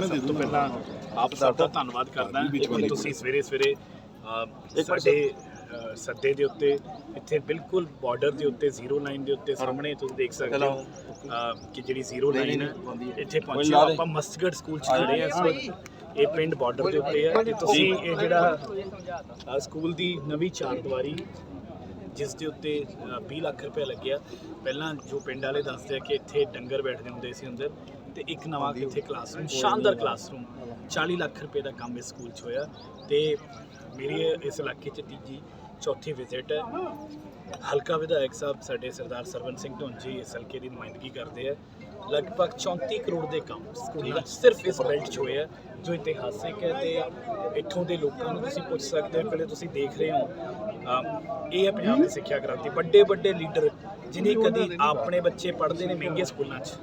ਸਭ ਤੋਂ ਪਹਿਲਾਂ ਆਪ ਸਭ ਦਾ ਧੰਨਵਾਦ ਕਰਦਾ ਕਿ ਤੁਸੀਂ ਸਵੇਰੇ ਸਵੇਰੇ ਸਾਡੇ ਸੱਦੇ ਦੇ ਉੱਤੇ ਇੱਥੇ ਬਿਲਕੁਲ ਬਾਰਡਰ ਦੇ ਉੱਤੇ ਜ਼ੀਰੋ ਲਾਈਨ ਦੇ ਉੱਤੇ ਸਾਹਮਣੇ ਤੁਸੀਂ ਦੇਖ ਸਕਦੇ ਹੋ ਕਿ ਜਿਹੜੀ ਜ਼ੀਰੋ ਲਾਈਨ ਹੈ। ਇੱਥੇ ਪਹੁੰਚੇ। ਆਪਾਂ ਮਸਤਗੜ ਸਕੂਲ ਚ ਖੜੇ ਆ ਇਸ ਵਕਤ ਇਹ ਪਿੰਡ ਬਾਰਡਰ ਦੇ ਉੱਤੇ ਹੈ ਤੇ ਤੁਸੀਂ ਇਹ ਜਿਹੜਾ ਸਕੂਲ ਦੀ ਨਵੀਂ ਚਾਰ ਦੀਵਾਰੀ ਜਿਸ ਦੇ ਉੱਤੇ ਅ, 20 ਲੱਖ ਰੁਪਏ ਲੱਗਿਆ। ਪਹਿਲਾਂ ਜੋ ਪਿੰਡ ਵਾਲੇ ਦੱਸਦੇ ਆ ਕਿ ਇੱਥੇ ਡੰਗਰ ਬੈਠਦੇ ਹੁੰਦੇ ਸੀ ਅੰਦਰ ਤੇ ਇੱਕ ਨਵਾਂ ਇੱਥੇ ਕਲਾਸਰੂਮ ਸ਼ਾਨਦਾਰ ਕਲਾਸਰੂਮ 40 ਲੱਖ ਰੁਪਏ ਦਾ ਕੰਮ ਇਸ ਸਕੂਲ 'ਚ ਹੋਇਆ ਤੇ ਮੇਰੀ ਇਸ ਇਲਾਕੇ 'ਚ ਤੀਜੀ ਚੌਥੀ ਵਿਜ਼ਿਟ ਹੈ। ਹਲਕਾ ਵਿਧਾਇਕ ਸਾਹਿਬ ਸਾਡੇ ਸਰਦਾਰ ਸਰਵਨ ਸਿੰਘ ਢੋਂਜੀ ਇਸ ਹਲਕੇ ਦੀ ਨੁਮਾਇੰਦਗੀ ਕਰਦੇ ਆ। ਲਗਭਗ 34 ਕਰੋੜ ਦੇ ਕੰਮ ਸਕੂਲਾਂ ਸਿਰਫ ਇਸ ਬੈਲਟ 'ਚ ਹੋਏ ਆ ਜੋ ਇਤਿਹਾਸਿਕ ਹੈ ਤੇ ਇੱਥੋਂ ਦੇ ਲੋਕਾਂ ਨੂੰ ਤੁਸੀਂ ਪੁੱਛ ਸਕਦੇ ਹੋ ਪਹਿਲੇ ਤੁਸੀਂ ਦੇਖ ਰਹੇ ਹੋ। ਇਹ ਹੈ ਪੰਜਾਬ ਦੀ ਸਿੱਖਿਆ ਕ੍ਰਾਂਤੀ ਵੱਡੇ ਵੱਡੇ ਲੀਡਰ ਜਿਨੇ ਕਦੀ ਆਪਣੇ ਬੱਚੇ ਪੜ੍ਹਦੇ ਨੇ ਮਹਿੰਗੇ ਸਕੂਲਾਂ 'ਚ।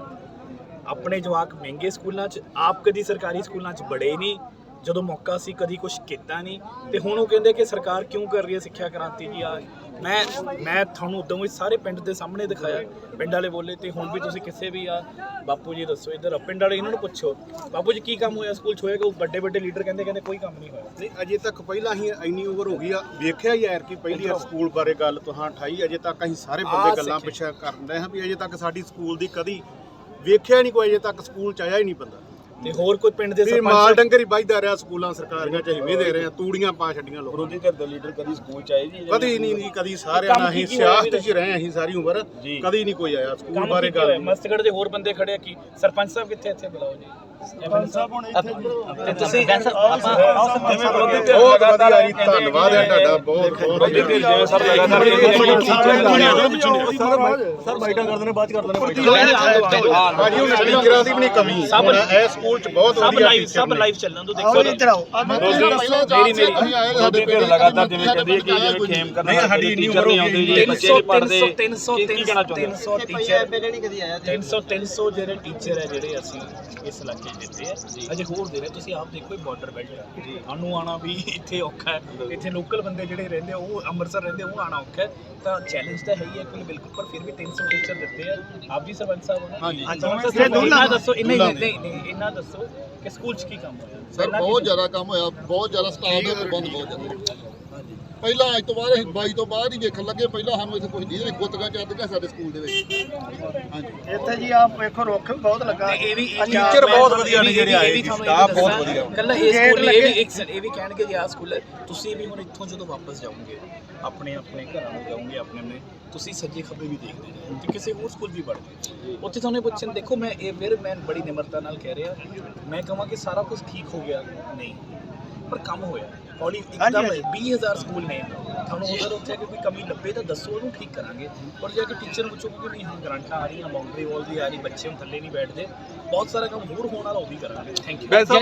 ਆਪਣੇ ਜਵਾਕ ਮਹਿੰਗੇ ਸਕੂਲਾਂ 'ਚ ਆਪ ਕਦੀ ਸਰਕਾਰੀ ਸਕੂਲਾਂ 'ਚ ਬੜੇ ਨਹੀਂ ਜਦੋਂ ਮੌਕਾ ਸੀ ਕਦੀ ਕੁਝ ਕੀਤਾ ਨਹੀਂ ਤੇ ਹੁਣ ਉਹ ਕਹਿੰਦੇ ਕਿ ਸਰਕਾਰ ਕਿਉਂ ਕਰ ਰਹੀ ਹੈ ਸਿੱਖਿਆ ਕ੍ਰਾਂਤੀ ਜੀ ਆ। ਮੈਂ ਮੈਂ ਤੁਹਾਨੂੰ ਉਦੋਂ ਹੀ ਸਾਰੇ ਪਿੰਡ ਦੇ ਸਾਹਮਣੇ ਦਿਖਾਇਆ ਪਿੰਡ ਵਾਲੇ ਬੋਲੇ ਤੇ ਹੁਣ ਵੀ ਤੁਸੀਂ ਕਿਸੇ ਵੀ ਆ ਬਾਪੂ ਜੀ ਦੱਸੋ ਇੱਧਰ ਪਿੰਡ ਵਾਲੇ ਇਹਨਾਂ ਨੂੰ ਪੁੱਛੋ ਬਾਪੂ ਜੀ ਕੀ ਕੰਮ ਹੋਇਆ ਸਕੂਲ ਹੋਏਗਾ ਉਹ ਵੱਡੇ ਵੱਡੇ ਲੀਡਰ ਕਹਿੰਦੇ ਕਹਿੰਦੇ ਕੋਈ ਕੰਮ ਨਹੀਂ ਹੋਇਆ? ਨਹੀਂ ਅਜੇ ਤੱਕ ਪਹਿਲਾਂ ਹੀ ਇੰਨੀ ਓਵਰ ਹੋ ਗਈ ਆ ਵੇਖਿਆ ਹੀ ਯਾਰ ਕਿ ਪਹਿਲੀ ਵਾਰ ਸਕੂਲ ਬਾਰੇ ਗੱਲ ਤੁਹਾਂ ਠਾਈ ਅਜੇ ਤੱਕ ਅਸੀਂ ਸਾਰੇ ਬੰਦੇ ਗੱਲਾਂ। ਪਿੱਛੇ ਰਹੇ ਹਾਂ ਵੀ ਅਜੇ ਤੱਕ ਸਾਡੀ ਸਕੂਲ ਦੀ ਕਦੀ ਵੇਖਿਆ ਨਹੀਂ ਕੋਈ ਅਜੇ ਤੱਕ ਸਕੂਲ ਚ ਆਇਆ ਹੀ ਨਹੀਂ ਬੰਦਾ। ਤੇ ਹੋਰ ਕੋਈ ਪਿੰਡ ਦੇ ਵੀ ਮਾਲ ਸਰਪੰਚ ਡੰਗਰ ਹੀ ਵੱਜਦਾ ਰਿਹਾ ਸਕੂਲਾਂ ਸਰਕਾਰੀਆਂ ਚ ਹਿਵੇਂ ਦੇ ਰਹੇ ਆ ਤੂੜੀਆਂ ਪਾ ਛੱਡੀਆਂ ਲੋਕਾਂ ਵਿਰੋਧੀ ਧਿਰ ਦੇ ਲੀਡਰ ਕਦੀ ਸਕੂਲ ਚ ਆਏ ਜੀ ਕਦੀ ਨਹੀਂ ਨਹੀਂ ਕਦੀ ਸਾਰਿਆਂ ਨਾਲ ਹੋਇਆ ਸਿਆਸਤ 'ਚ ਰਹੇ ਹਾਂ ਅਸੀਂ ਸਾਰੀ ਉਮਰ ਜੀ। ਕਦੀ ਨਹੀਂ ਕੋਈ ਆਇਆ ਸਕੂਲ ਕੰਮ ਬਾਰੇ ਕੀ ਹੋਇਆ? ਗੱਲ। ਮਸਤਗੜ ਦੇ ਹੋਰ ਬੰਦੇ ਖੜੇ ਆ ਕੀ? ਸਰਪੰਚ ਸਾਹਿਬ ਕਿੱਥੇ ਇੱਥੇ? ਬੁਲਾਓ ਜੀ। ਤੇ ਤੁਸੀਂ ਬਹੁਤ ਵਧੀਆ ਜੀ ਧੰਨਵਾਦ ਹੈ ਤੁਹਾਡਾ ਬਹੁਤ ਬਹੁਤ ਸਰ ਲਗਾਤਾਰ ਬਾਈਟਾਂ ਕਰਦੇ ਨੇ ਬਾਅਦ ਚ ਕਰਦੇ ਨੇ ਭਾਜੀ ਹੁਣ ਟੀਚਰਾਂ ਦੀ ਵੀ ਨਹੀਂ ਕਮੀ। ਸਭ- ਇਹ ਸਕੂਲ ਚ ਬਹੁਤ ਸਭ ਵਧੀਆ ਲਾਈਵ ਸਭ ਲਾਈਵ ਚੱਲਣ ਤੋਂ ਦੇਖੋ। ਇੱਧਰ ਆਓ ਮੇਰੀ ਮੇਰੀ ਵਿਰੋਧੀ ਧਿਰ ਲਗਾਤਾਰ ਜਿਵੇਂ ਕਹਿੰਦੀ ਹੈ ਕਿ ਜਿਵੇਂ ਖੇਮ ਕਰਨਾ ਨਹੀਂ, ਸਾਡੀ ਇੰਨੀ ਨਹੀਂ ਆਉਂਦੇ ਜੀ ਬੱਚੇ ਨਹੀਂ ਪੜ੍ਹਦੇ 300 ਕੀ ਕਹਿਣਾ ਚਾਹੁੰਦੇ 300 ਟੀਚਰ 300 300 ਜਿਹੜੇ ਟੀਚਰ ਹੈ ਜਿਹੜੇ ਅਸੀਂ ਇਸ ਇਲਾਕੇ 'ਚ ਦਿੱਤੇ ਆ ਅਜੇ ਹੋਰ ਦੇ ਰਹੇ ਤੁਸੀਂ ਆਪ ਦੇਖੋ ਇਹ ਬਾਰਡਰ ਬੈਲਟ ਹੈ। ਸਾਨੂੰ ਆਣਾ ਵੀ ਇੱਥੇ ਔਖਾ ਹੈ। ਇੱਥੇ ਲੋਕਲ ਬੰਦੇ ਜਿਹੜੇ ਰਹਿੰਦੇ ਆ, ਉਹ ਅੰਮ੍ਰਿਤਸਰ ਰਹਿੰਦੇ ਉਹ ਆਣਾ ਔਖਾ ਹੈ। ਤਾਂ ਚੈਲੰਜ ਤਾਂ ਹੈ ਹੀ ਹੈ ਕਿ ਬਿਲਕੁਲ ਪਰ ਫਿਰ ਵੀ 300 ਟੀਚਰ ਦਿੱਤੇ ਆ। ਆਪ ਜੀ ਸਰਪੰਚ ਸਾਹਿਬ ਹੋ ਨਾ ਹਾਂਜੀ। ਸਰਪੰਚ ਸਾਹਿਬ ਇਹਨਾਂ ਦੱਸੋ ਨਹੀਂ ਨਹੀਂ ਨਹੀਂ ਇਹਨਾਂ ਦੱਸੋ ਕਿ ਸਕੂਲ 'ਚ ਕੀ ਕੰਮ ਹੋਇਆ? ਸਰ ਬਹੁਤ ਜ਼ਿਆਦਾ ਕੰਮ ਹੋਇਆ ਬਹੁਤ ਜ਼ਿਆਦਾ ਸਟਾਫ ਦੇ ਪ੍ਰਬੰਧ ਬਹੁਤ ਜ਼ਿਆਦਾ। ਪਹਿਲਾਂ ਅੱਜ ਤੋਂ ਬਾਅਦ ਅਸੀਂ 22 ਤੋਂ ਬਾਅਦ ਹੀ ਵੇਖਣ ਲੱਗੇ ਪਹਿਲਾਂ ਸਾਨੂੰ ਇੱਥੇ ਕੁਝ ਨਹੀਂ ਗੁੱਤਗਾ ਚੱਲਦੀਆਂ ਸਾਡੇ ਸਕੂਲ ਦੇ ਵਿੱਚ। ਹਾਂਜੀ। ਇੱਥੇ ਜੀ ਆਪ ਵੇਖੋ ਰੁੱਖ ਵੀ ਬਹੁਤ ਲੱਗਾ। ਇਹ ਵੀ ਟੀਚਰ ਬਹੁਤ ਵਧੀਆ ਨੇ ਜਿਹੜੇ ਆਏ ਜੀ, staff ਬਹੁਤ ਵਧੀਆ। ਕੱਲਾ ਇਹ ਸਕੂਲ ਇਹ ਵੀ। ਇੱਕ ਸਰ ਇਹ ਵੀ ਕਹਿਣਗੇ ਕਿ ਆਹ ਸਕੂਲ ਹੈ ਤੁਸੀਂ ਵੀ ਹੁਣ ਇੱਥੋਂ ਜਦੋਂ ਵਾਪਸ ਜਾਓਗੇ ਆਪਣੇ ਆਪਣੇ ਘਰਾਂ ਨੂੰ ਜਾਓਗੇ ਆਪਣੇ ਆਪਣੇ ਤੁਸੀਂ ਸੱਜੇ ਖੱਬੇ ਵੀ ਦੇਖਦੇ ਜਾਓ ਤੇ ਕਿਸੇ ਹੋਰ ਸਕੂਲ ਵੀ ਪੜ੍ਹਦੇ ਉੱਥੇ ਤੁਹਾਨੂੰ ਪੁੱਛਣ ਦੇਖੋ ਮੈਂ ਇਹ ਫਿਰ ਮੈਂ ਬੜੀ ਨਿਮਰਤਾ ਨਾਲ ਕਹਿ ਰਿਹਾ ਮੈਂ ਕਹਾਂ ਕਿ ਸਾਰਾ ਕੁਝ ਠੀਕ ਹੋ ਗਿਆ ਨਹੀਂ। ਪਰ ਕੰਮ ਹੋਇਆ। ਹੌਲੀ ਇੱਕਦਮ 20000 ਸਕੂਲ ਨੇ। ਤੁਹਾਨੂੰ ਉਧਰ ਉੱਥੇ ਕੋਈ ਕਮੀ ਲੱਭੇ ਤਾਂ ਦੱਸੋ ਉਹਨੂੰ ਠੀਕ ਕਰਾਂਗੇ। ਪਰ ਜੇ ਕਿ ਟੀਚਰ ਨੂੰ ਪੁੱਛੋ ਕਿ ਨਹੀਂ ਹਾਂ ਗਰੰਟਾਂ ਆ ਰਹੀਆਂ ਬਾਉਂਡਰੀ ਵਾਲ ਵੀ ਆ ਰਹੀ ਬੱਚੇ ਹੁਣ ਥੱਲੇ ਨਹੀਂ ਬੈਠਦੇ ਬਹੁਤ ਸਾਰਾ ਕੰਮ ਹੋਰ ਹੋਣ ਵਾਲਾ ਉਹ ਵੀ ਕਰਾਂਗੇ। Thank you